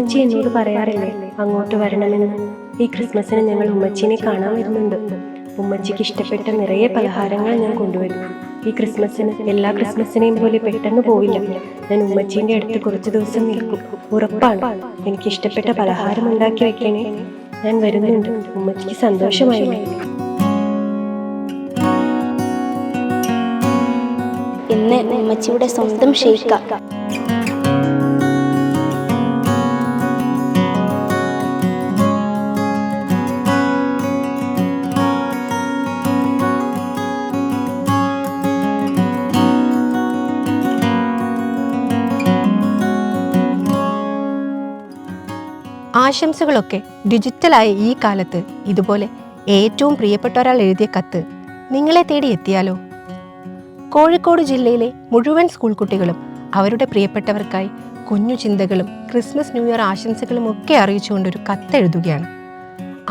എന്നോട് പറയാറില്ലേ അങ്ങോട്ട് വരണമെന്ന്. ഈ ക്രിസ്മസിന് ഞങ്ങൾ ഉമ്മച്ചീനെ കാണാൻ വരുന്നുണ്ട്. ഉമ്മച്ചിക്ക് ഇഷ്ടപ്പെട്ട നിറയെ പലഹാരങ്ങൾ ഞാൻ കൊണ്ടുവരും. ഈ ക്രിസ്മസിന് എല്ലാ ക്രിസ്മസിനെയും പോലെ പെട്ടെന്ന് പോയില്ല ഞാൻ ഉമ്മച്ചീന്റെ അടുത്ത് കുറച്ച് ദിവസം നിൽക്കും. ഉറപ്പാണ്. എനിക്ക് ഇഷ്ടപ്പെട്ട പലഹാരം ഉണ്ടാക്കി വെക്കണേ. ഞാൻ വരുന്നുണ്ട്. ഉമ്മച്ചിക്ക് സന്തോഷമായില്ലേ ഇന്ന് ഉമ്മച്ചിയുടെ സ്വന്തം ഷെയ്ക്ക. ആശംസകളൊക്കെ ഡിജിറ്റലായ ഈ കാലത്ത് ഇതുപോലെ ഏറ്റവും പ്രിയപ്പെട്ട ഒരാൾ എഴുതിയ കത്ത് നിങ്ങളെ തേടി എത്തിയാലോ? കോഴിക്കോട് ജില്ലയിലെ മുഴുവൻ സ്കൂൾ കുട്ടികളും അവരുടെ പ്രിയപ്പെട്ടവർക്കായി കുഞ്ഞു ചിന്തകളും ക്രിസ്മസ് ന്യൂ ഇയർ ആശംസകളും ഒക്കെ അറിയിച്ചുകൊണ്ടൊരു കത്തെഴുതുകയാണ്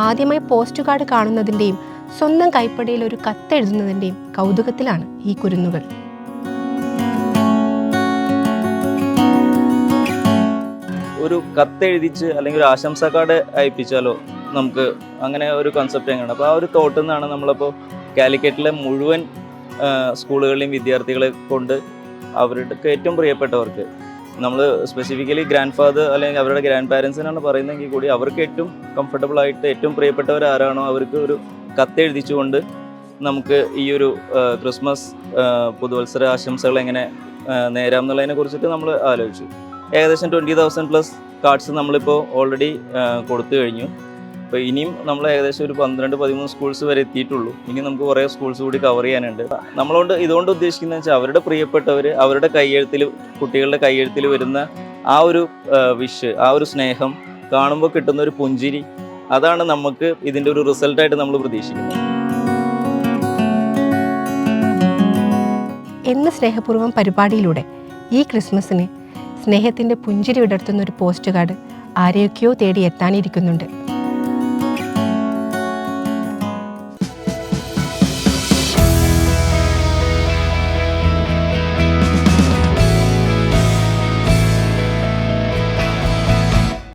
ആദ്യമായി പോസ്റ്റ് കാർഡ് കാണുന്നതിന്റെയും സ്വന്തം കൈപ്പടിയിൽ ഒരു കത്തെഴുതുന്നതിന്റെയും കൗതുകത്തിലാണ് ഈ കുരുന്നുകൾ. ഒരു കത്തെഴുതിച്ച് അല്ലെങ്കിൽ ഒരു ആശംസാ കാർഡ് അയപ്പിച്ചാലോ നമുക്ക് അങ്ങനെ ഒരു കൺസെപ്റ്റ് എങ്ങനെയാണ് അപ്പോൾ ആ ഒരു തോട്ടിൽ നിന്നാണ് നമ്മളിപ്പോൾ കാലിക്കറ്റിലെ മുഴുവൻ സ്കൂളുകളിലെയും വിദ്യാർത്ഥികളെ കൊണ്ട് അവരുടെ ഏറ്റവും പ്രിയപ്പെട്ടവർക്ക് നമ്മൾ സ്പെസിഫിക്കലി ഗ്രാൻഡ് ഫാദർ അല്ലെങ്കിൽ അവരുടെ ഗ്രാൻഡ് പാരൻസിനാണ് പറയുന്നതെങ്കിൽ കൂടി അവർക്ക് ഏറ്റവും കംഫർട്ടബിൾ ആയിട്ട് ഏറ്റവും പ്രിയപ്പെട്ടവർ ആരാണോ അവർക്ക് ഒരു കത്തെഴുതിച്ചുകൊണ്ട് നമുക്ക് ഈ ഒരു ക്രിസ്മസ് പുതുവത്സര ആശംസകൾ എങ്ങനെ നേരാം എന്നുള്ളതിനെ കുറിച്ചിട്ട് നമ്മൾ ആലോചിച്ചു. ഏകദേശം ട്വന്റി തൗസൻഡ് പ്ലസ് കാർഡ്സ് നമ്മളിപ്പോൾ ഓൾറെഡി കൊടുത്തു കഴിഞ്ഞു. അപ്പോൾ ഇനിയും നമ്മൾ ഏകദേശം ഒരു പന്ത്രണ്ട് പതിമൂന്ന് സ്കൂൾസ് വരെ എത്തിയിട്ടുള്ളൂ. ഇനി നമുക്ക് കുറേ സ്കൂൾസ് കൂടി കവർ ചെയ്യാനുണ്ട്. നമ്മളോണ്ട് ഇതുകൊണ്ട് ഉദ്ദേശിക്കുന്നത് വെച്ചാൽ അവരുടെ പ്രിയപ്പെട്ടവർ അവരുടെ കയ്യെഴുത്തിൽ കുട്ടികളുടെ കയ്യെഴുത്തിൽ വരുന്ന ആ ഒരു വിഷ് ആ ഒരു സ്നേഹം കാണുമ്പോൾ കിട്ടുന്ന ഒരു പുഞ്ചിരി അതാണ് നമുക്ക് ഇതിന്റെ ഒരു റിസൾട്ടായിട്ട് നമ്മൾ പ്രതീക്ഷിക്കുന്നത്. എന്ന സ്നേഹപൂർവം പരിപാടിയിലൂടെ ഈ ക്രിസ്മസിന് സ്നേഹത്തിന്റെ പുഞ്ചിരി വിടർത്തുന്ന ഒരു പോസ്റ്റ് കാർഡ് ആരെയൊക്കെയോ തേടി എത്താനിരിക്കുന്നുണ്ട്.